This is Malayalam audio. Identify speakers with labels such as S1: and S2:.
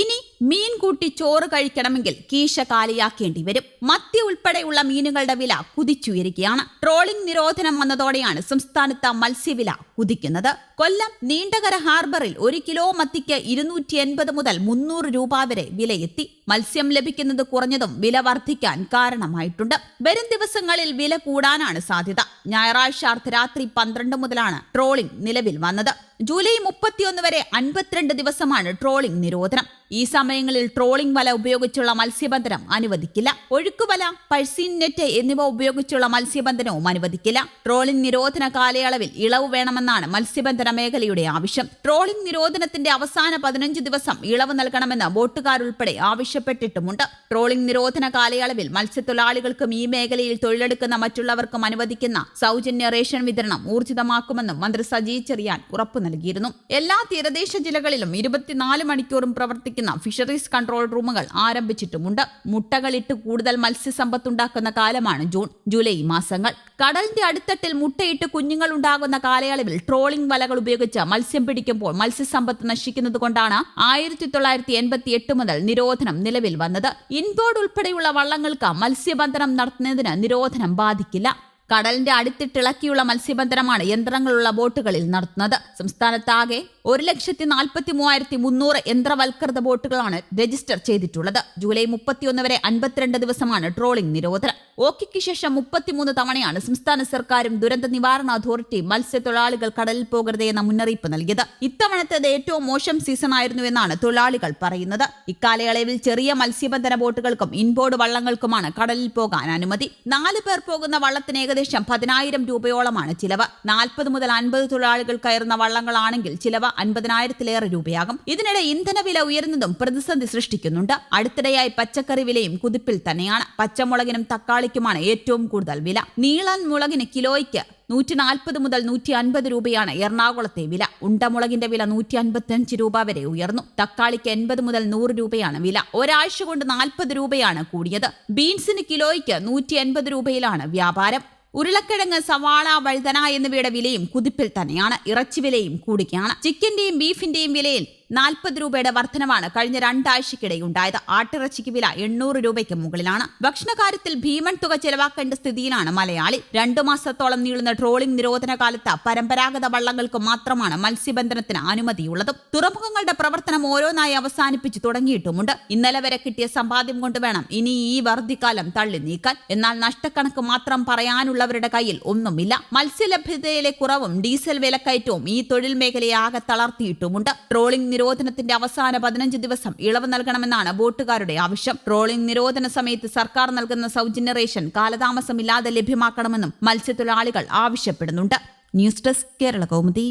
S1: ഇനി മീൻ കൂട്ടി ചോറ് കഴിക്കണമെങ്കിൽ കീശ കാലിയാക്കേണ്ടി വരും. മത്തി ഉൾപ്പെടെയുള്ള മീനുകളുടെ വില കുതിച്ചുയരുകയാണ്. ട്രോളിംഗ് നിരോധനം വന്നതോടെയാണ് സംസ്ഥാനത്ത് മത്സ്യവില കുതിക്കുന്നത്. കൊല്ലം നീണ്ടകര ഹാർബറിൽ ഒരു കിലോ മത്തിക്ക് ഇരുന്നൂറ്റി എൺപത് മുതൽ മുന്നൂറ് രൂപ വരെ വിലയെത്തി. മത്സ്യം ലഭിക്കുന്നത് കുറഞ്ഞതും വില വർദ്ധിക്കാൻ കാരണമായിട്ടുണ്ട്. വരും ദിവസങ്ങളിൽ വില കൂടാനാണ് സാധ്യത. ഞായറാഴ്ച അർദ്ധരാത്രി പന്ത്രണ്ട് മുതലാണ് ട്രോളിംഗ് നിലവിൽ വന്നത്. ജൂലൈ മുപ്പത്തിയൊന്ന് വരെ അൻപത്തിരണ്ട് ദിവസമാണ് ട്രോളിംഗ് നിരോധനം. ഈ സമയങ്ങളിൽ ട്രോളിംഗ് വല ഉപയോഗിച്ചുള്ള മത്സ്യബന്ധനം അനുവദിക്കില്ല. ഒഴുക്കുവല പഴ്സീൻ നെറ്റ് എന്നിവ ഉപയോഗിച്ചുള്ള മത്സ്യബന്ധനവും അനുവദിക്കില്ല. ട്രോളിംഗ് നിരോധന കാലയളവിൽ ഇളവ് വേണമെന്നാണ് മത്സ്യബന്ധന മേഖലയുടെ ആവശ്യം. ട്രോളിംഗ് നിരോധനത്തിന്റെ അവസാന പതിനഞ്ച് ദിവസം ഇളവ് നൽകണമെന്ന് ബോട്ടുകാരുൾപ്പെടെ ആവശ്യപ്പെട്ടിട്ടുമുണ്ട്. ട്രോളിംഗ് നിരോധന കാലയളവിൽ മത്സ്യത്തൊഴിലാളികൾക്കും ഈ മേഖലയിൽ തൊഴിലെടുക്കുന്ന മറ്റുള്ളവർക്കും അനുവദിക്കുന്ന സൗജന്യ റേഷൻ വിതരണം ഊർജിതമാക്കുമെന്നും മന്ത്രി സജി ചെറിയാൻ ഉറപ്പു നൽകിയിരുന്നു. എല്ലാ തീരദേശ ജില്ലകളിലും ഇരുപത്തിനാല് മണിക്കൂറും പ്രവർത്തിക്കുന്ന ഫിഷറീസ് കൺട്രോൾ റൂമുകൾ ആരംഭിച്ചിട്ടുമുണ്ട്. മുട്ടകളിട്ട് കൂടുതൽ മത്സ്യസമ്പത്തുണ്ടാക്കുന്ന കാലമാണ് ജൂൺ ജൂലൈ മാസങ്ങൾ. കടലിന്റെ അടിത്തട്ടിൽ മുട്ടയിട്ട് കുഞ്ഞുങ്ങൾ ഉണ്ടാകുന്ന കാലയളവിൽ ട്രോളിംഗ് വലകൾ ഉപയോഗിച്ച് മത്സ്യം പിടിക്കുമ്പോൾ മത്സ്യസമ്പത്ത് നശിക്കുന്നത് കൊണ്ടാണ് ആയിരത്തി തൊള്ളായിരത്തി എൺപത്തി എട്ട് മുതൽ നിരോധനം നിലവിൽ വന്നത്. ഇൻബോർഡ് ഉൾപ്പെടെയുള്ള വള്ളങ്ങൾക്ക് മത്സ്യബന്ധനം നടത്തുന്നതിന് നിരോധനം ബാധിക്കില്ല. കടലിന്റെ അടുത്തിട്ടിളക്കിയുള്ള മത്സ്യബന്ധനമാണ് യന്ത്രങ്ങളുള്ള ബോട്ടുകളിൽ നടത്തുന്നത്. സംസ്ഥാനത്താകെ ഒരു ലക്ഷത്തി നാൽപ്പത്തി മൂവായിരത്തി മുന്നൂറ് യന്ത്രവൽകൃത ബോട്ടുകളാണ് രജിസ്റ്റർ ചെയ്തിട്ടുള്ളത്. ജൂലൈ മുപ്പത്തിയൊന്ന് വരെ അൻപത്തിരണ്ട് ദിവസമാണ് ട്രോളിംഗ് നിരോധനം. ഓക്കിക്ക് ശേഷം മുപ്പത്തിമൂന്ന് തവണയാണ് സംസ്ഥാന സർക്കാരും ദുരന്ത നിവാരണ അതോറിറ്റി മത്സ്യത്തൊഴിലാളികൾ കടലിൽ പോകരുത് എന്ന മുന്നറിയിപ്പ് നൽകിയത്. ഇത്തവണത്തേത് ഏറ്റവും മോശം സീസൺ ആയിരുന്നു എന്നാണ് തൊഴിലാളികൾ പറയുന്നത്. ഇക്കാലയളവിൽ ചെറിയ മത്സ്യബന്ധന ബോട്ടുകൾക്കും ഇൻബോർഡ് വള്ളങ്ങൾക്കുമാണ് കടലിൽ പോകാൻ അനുമതി. നാല് പേർ പോകുന്ന വള്ളത്തിന് ഏകദേശം പതിനായിരം രൂപയോളമാണ് ചിലവ്. നാൽപ്പത് മുതൽ അൻപത് തൊഴിലാളികൾ കയറുന്ന വള്ളങ്ങളാണെങ്കിൽ ചിലവ് അൻപതിനായിരത്തിലേറെ രൂപയാകും. ഇതിനിടെ ഇന്ധനവില ഉയരുന്നതും പ്രതിസന്ധി സൃഷ്ടിക്കുന്നുണ്ട്. അടുത്തിടെയായി പച്ചക്കറി വിലയും കുതിപ്പിൽ തന്നെയാണ്. പച്ചമുളകിനും തക്കാളിക്കുമാണ് ഏറ്റവും കൂടുതൽ വില. നീളൻ മുളകിന് കിലോയ്ക്ക് നൂറ്റി നാൽപ്പത് മുതൽ നൂറ്റി അൻപത് രൂപയാണ് എറണാകുളത്തെ വില. ഉണ്ടമുളകിന്റെ വില നൂറ്റി അൻപത്തിയഞ്ച് രൂപ വരെ ഉയർന്നു. തക്കാളിക്ക് എൺപത് മുതൽ നൂറ് രൂപയാണ് വില. ഒരാഴ്ച കൊണ്ട് നാൽപ്പത് രൂപയാണ് കൂടിയത്. ബീൻസിന് കിലോയ്ക്ക് നൂറ്റി എൺപത് രൂപയിലാണ് വ്യാപാരം. ഉരുളക്കിഴങ്ങ് സവാള വഴുതന എന്നിവയുടെ വിലയും കുതിപ്പിൽ തന്നെയാണ്. ഇറച്ചി വിലയും കൂടുകയാണ്. ചിക്കന്റെയും ബീഫിന്റെയും വിലയിൽ നാൽപ്പത് രൂപയുടെ വർധനമാണ് കഴിഞ്ഞ രണ്ടാഴ്ചക്കിടെ ഉണ്ടായത്. ആട്ടിറച്ചിക്ക് വില എണ്ണൂറ് രൂപയ്ക്ക് മുകളിലാണ്. ഭക്ഷണകാര്യത്തിൽ ഭീമൻ തുക ചെലവാക്കേണ്ട സ്ഥിതിയിലാണ് മലയാളി. രണ്ടു മാസത്തോളം നീളുന്ന ട്രോളിംഗ് നിരോധന കാലത്ത് പരമ്പരാഗത വള്ളങ്ങൾക്ക് മാത്രമാണ് മത്സ്യബന്ധനത്തിന് അനുമതിയുള്ളതും. തുറമുഖങ്ങളുടെ പ്രവർത്തനം ഓരോന്നായി അവസാനിപ്പിച്ചു തുടങ്ങിയിട്ടുമുണ്ട്. ഇന്നലെ വരെ കിട്ടിയ സമ്പാദ്യം കൊണ്ട് വേണം ഇനി ഈ വർദ്ധിക്കാലം തള്ളി നീക്കാൻ. എന്നാൽ നഷ്ടക്കണക്ക് മാത്രം പറയാനുള്ളവരുടെ കയ്യിൽ ഒന്നുമില്ല. മത്സ്യലഭ്യതയിലെ കുറവും ഡീസൽ വിലക്കയറ്റവും ഈ തൊഴിൽ മേഖലയെ ആകെ തളർത്തിയിട്ടുമുണ്ട്. ട്രോളിംഗ് നിരോധനത്തിന്റെ അവസാന പതിനഞ്ച് ദിവസം ഇളവ് നൽകണമെന്നാണ് ബോട്ടുകാരുടെ ആവശ്യം. ട്രോളിംഗ് നിരോധന സമയത്ത് സർക്കാർ നൽകുന്ന സൗജന്യ റേഷൻ കാലതാമസമില്ലാതെ ലഭ്യമാക്കണമെന്നും മത്സ്യത്തൊഴിലാളികൾ ആവശ്യപ്പെടുന്നുണ്ട്. News desk Kerala Kaumudi.